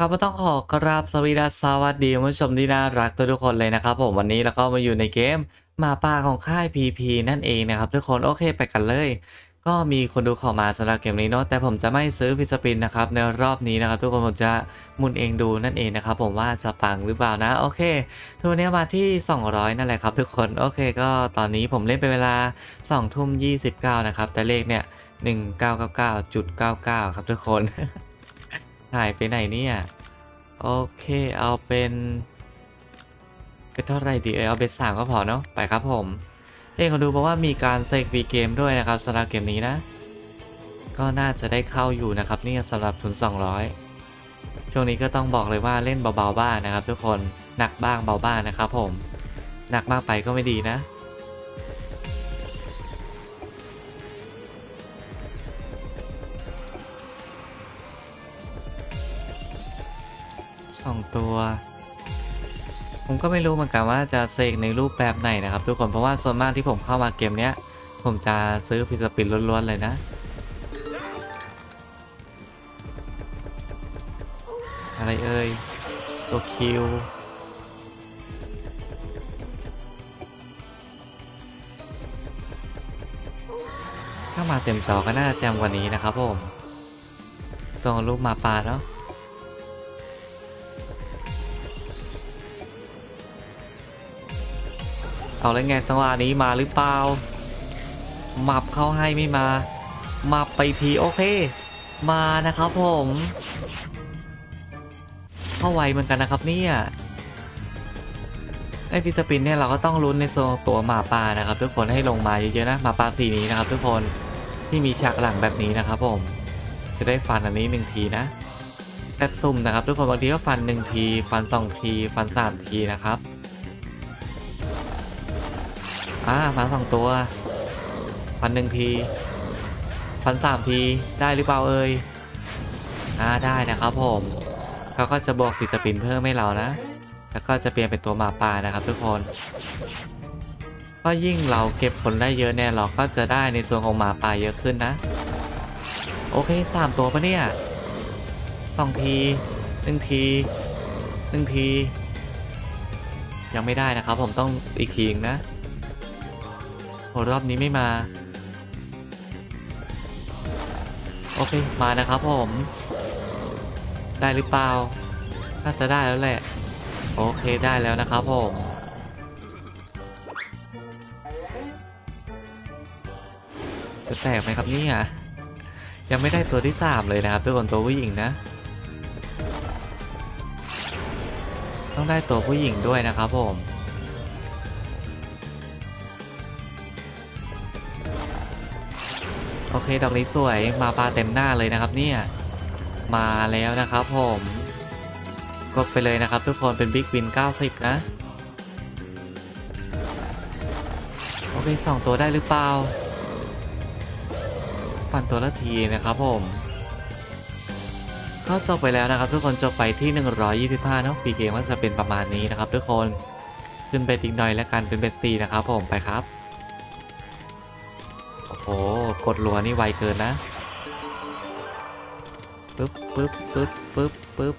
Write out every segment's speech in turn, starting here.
ครับก็ต้องขอกราบสวีดัสสวัสดีคุณผู้ชมที่น่ารักทุกคนเลยนะครับผมวันนี้เราก็มาอยู่ในเกมมาป่าของค่าย PP นั่นเองนะครับทุกคนโอเคไปกันเลย ก็มีคนดูเขอมาสำหรับเกมนี้เนาะแต่ผมจะไม่ซื้อพิสปินนะครับในรอบนี้นะครับ ทุกคนผมจะมุนเองดูนั่นเองนะครับผมว่าจะปังหรือเปล่านะโอเคทุกวันนี้มาที่ 200 นั่นแหละครับ ทุกคนโอเค ก็ตอนนี้ผมเล่นไปเวลา2ทุ่ม29นะครับแต่เลขเนี่ย1999.99 ครับทุกคน หายไปไหนเนี่ยโอเคเอาเป็นเป็นเท่าไรดีเออเอาเป็นสามก็พอเนาะไปครับผมเองก็ดูเพราะว่ามีการเซกวีเกมด้วยนะครับสำหรับเกมนี้นะ ก็น่าจะได้เข้าอยู่นะครับนี่สำหรับทุน 200 ช่วงนี้ก็ต้องบอกเลยว่าเล่นเบาๆบ้างนะครับ ทุกคนหนักบ้างเบาบ้างนะครับผมหนักมากไปก็ไม่ดีนะ องตัว ผมก็ไม่รู้เหมือนกันว่าจะเสกในรูปแบบไหนนะครับ ทุกคนเพราะว่าส่วนมากที่ผมเข้ามาเกมเนี้ย ผมจะซื้อฟิสปินล้วนๆเลยนะอะไรเอ่ยตัวคิวถ้ามาเต็มจอก็น่าจะแจมกว่านี้นะครับผมส่งรูปมาปาเนาะ เอาแล้วไงจังหวะนี้มาหรือเปล่ามับเข้าให้ไม่มามับไปทีโอเค มานะครับผม เข้าไวเหมือนกันนะครับเนี่ยไอฟิสปินเนี่ยเราก็ต้องลุ้นในโซนตัวหมาป่านะครับ ทุกคนให้ลงมาเยอะๆนะหมาป่าสีนี้นะครับ ทุกคนที่มีฉากหลังแบบนี้นะครับผม จะได้ฟันอันนี้หนึ่งทีนะแบบซุ่มนะครับ ทุกคนบางทีก็ฟันหนึ่งที ฟันสองที ฟันสามทีนะครับ อ่าฟันสองตัวฟันหนึ่งทีฟันสามทีได้หรือเปล่าเอ่ยอ่าได้นะครับผมเขาก็จะบวกฟิสปินเพิ่มให้เรานะ แล้วก็จะเปลี่ยนเป็นตัวหมาป่านะครับทุกคน ก็ยิ่งเราเก็บผลได้เยอะเนี่ยเราก็จะได้ในส่วนของหมาป่าเยอะขึ้นนะ โอเคสามตัวปะเนี่ยสองทีหนึ่งทีหนึ่งที ยังไม่ได้นะครับผมต้องอีกทีนึงนะ โหรอบนี้ไม่มา โอเค มานะครับผม ได้หรือเปล่าน่าจะได้แล้วแหละ โอเคได้แล้วนะครับผมจะแตกไหมครับนี่ยยังไม่ได้ตัวที่ 3 เลยนะครับทุกคนตัวผู้หญิงนะ ต้องได้ตัวผู้หญิงด้วยนะครับผม เคดอกนี้สวยมาปลาเต็มหน้าเลยนะครับเนี่ยมาแล้วนะครับผมกดไปเลยนะครับ ทุกคนเป็นบิ๊กวิน 90 นะ โอเคสองตัวได้หรือเปล่าฟันตัวละทีนะครับผมก็จบไปแล้วนะครับ ทุกคนจบไปที่ 125เนาะฟรีเกมก็จะเป็นประมาณนี้นะครับ ทุกคนขึ้นไปติ๊กหน่อยแล้วกันเป็นเบสซีนะครับผมไปครับ หกดรัวนี่ไวเกินนะปึ๊บปึ๊บปึ๊บปึ๊บปึ๊บ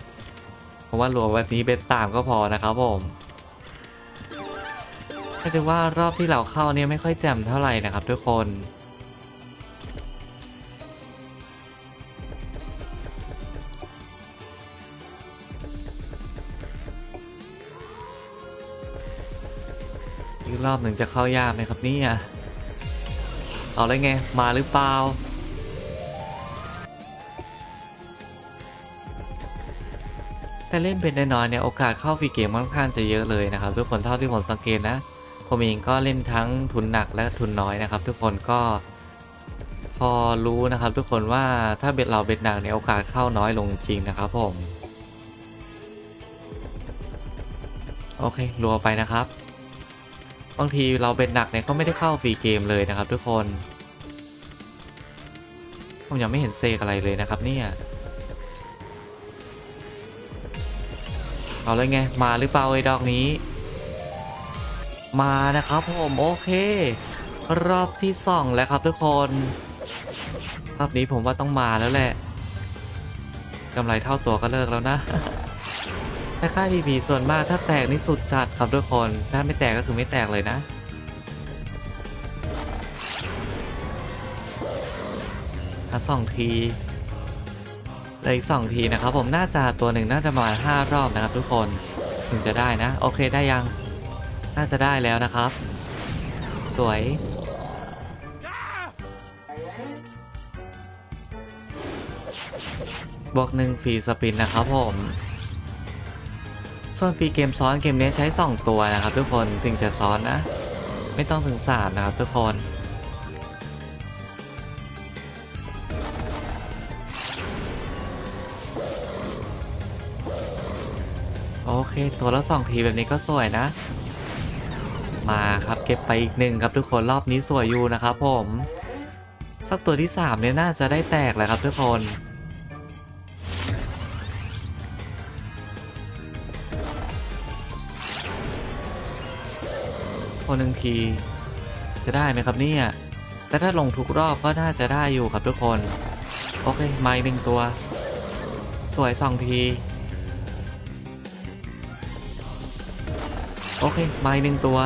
ผมว่ารัวแบบนี้เบสสามก็พอนะครับผมก็จะว่ารอบที่เราเข้าเนี่ยไม่ค่อยแจ่มเท่าไหร่นะครับทุกคนอีกรอบหนึ่งจะเข้ายากไหมครับเนี่ย เอาเลยไง มาหรือเปล่า แต่เล่นเป็นน้อยเนี่ย โอกาสเข้าฟรีเกมค่อนข้างจะเยอะเลยนะครับ ทุกคนเท่าที่ผมสังเกตนะ ผมเองก็เล่นทั้งทุนหนักและทุนน้อยนะครับ ทุกคนก็พอรู้นะครับ ทุกคนว่าถ้าเบ็ดเราเบ็ดหนักเนี่ยโอกาสเข้าน้อยลงจริงนะครับผม โอเครัวไปนะครับ บางทีเราเป็นหนักเนี่ยก็ไม่ได้เข้าฟรีเกมเลยนะครับทุกคน ผมยังไม่เห็นเซกอะไรเลยนะครับเนี่ย เอาเลยไง มาหรือเปล่าไอ้ดอกนี้ มานะครับผมโอเค รอบที่สองแล้วครับทุกคน รอบนี้ผมว่าต้องมาแล้วแหละกกำไรเท่าตัวก็เลิกแล้วนะ แต่ค่า PP ส่วนมากถ้าแตกนี่สุดจัดครับทุกคน ถ้าไม่แตกก็คือไม่แตกเลยนะถ้าสองทีเหลยอีกสองทีนะครับ ผมน่าจะตัวหนึ่งน่าจะประมาณห้ารอบนะครับ ทุกคนถึงจะได้นะ โอเคได้ยัง น่าจะได้แล้วนะครับ สวยบวกหนึ่งฟรีสปินนะครับผม ส่วนฟรีเกมซ้อนเกมนี้ใช้ 2 ตัวนะครับ ทุกคนถึงจะซ้อนนะ ไม่ต้องถึงสามนะครับทุกคนโอเค ตัวละสองทีแบบนี้ก็สวยนะ มาครับเก็บไปอีกหนึ่งครับทุกคนรอบนี้สวยอยู่นะครับผม สักตัวที่สามเนี่ยน่าจะได้แตกแหละครับทุกคน คนหนึ่งที จะได้ไหมครับเนี่ย แต่ถ้าลงทุกรอบก็น่าจะได้อยู่ครับทุกคน โอเคไม้หนึ่งตัว สวยสองที โอเคไม้หนึ่งตัว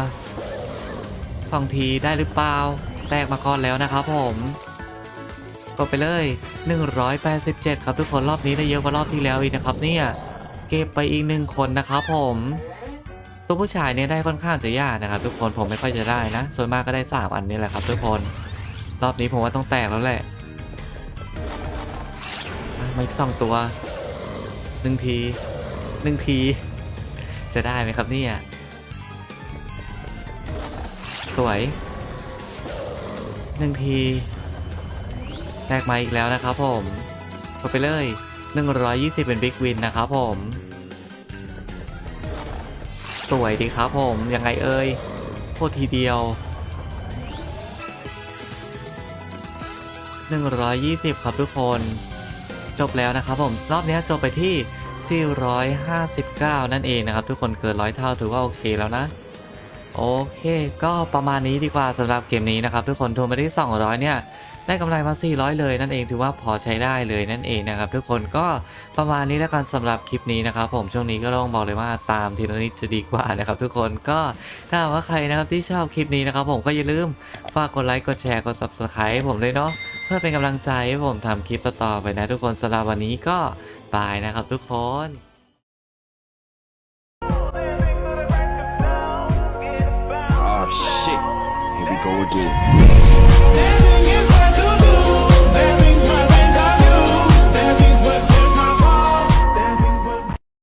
สองทีได้หรือเปล่าแตกมาก่อนแล้วนะครับผมกดไปเลย 187 ครับทุกคนรอบนี้ได้เยอะกว่ารอบที่แล้วอีกนะครับเนี่ย เก็บไปอีกหนึ่งคนนะครับผม ตัวผู้ชายเนี่ยได้ค่อนข้างจะยากนะครับ ทุกคนผมไม่ค่อยจะได้นะ ส่วนมากก็ได้สามอันนี้แหละครับทุกคน รอบนี้ผมว่าต้องแตกแล้วแหละมาอีกสองตัวหนึ่งทีหนึ่งที จะได้ไหมครับเนี่ยสวยหนึ่งทีแตกมาอีกแล้วนะครับผมกดไปเลย 120 เป็นบิ๊กวินนะครับผม สวยดีครับผม ยังไงเอ่ยโคตรทีเดียว 120 ครับทุกคน จบแล้วนะครับผม รอบนี้จบไปที่ 459 นั่นเองนะครับ ทุกคนเกินร้อยเท่าถือว่าโอเคแล้วนะ โอเค ก็ประมาณนี้ดีกว่าสำหรับเกมนี้นะครับ ทุกคนโทรมาที่ 200 เนี่ย ได้กำไรมา 400 เลยนั่นเองถือว่าพอใช้ได้เลยนั่นเองนะครับทุกคนก็ประมาณนี้แล้วกันสำหรับคลิปนี้นะครับ ผมช่วงนี้ก็ต้องบอกเลยว่าตามทีละนิดจะดีกว่านะครับ ทุกคนก็ถ้าว่าใครนะครับที่ชอบคลิปนี้นะครับ ผมก็อย่าลืมฝากกดไลค์กดแชร์กด subscribe ผมด้วยเนาะเพื่อเป็นกำลังใจให้ผมทำคลิปต่อๆไปนะ ทุกคนสำหรับวันนี้ก็บายนะครับทุกคน Oh shit. Here we go again.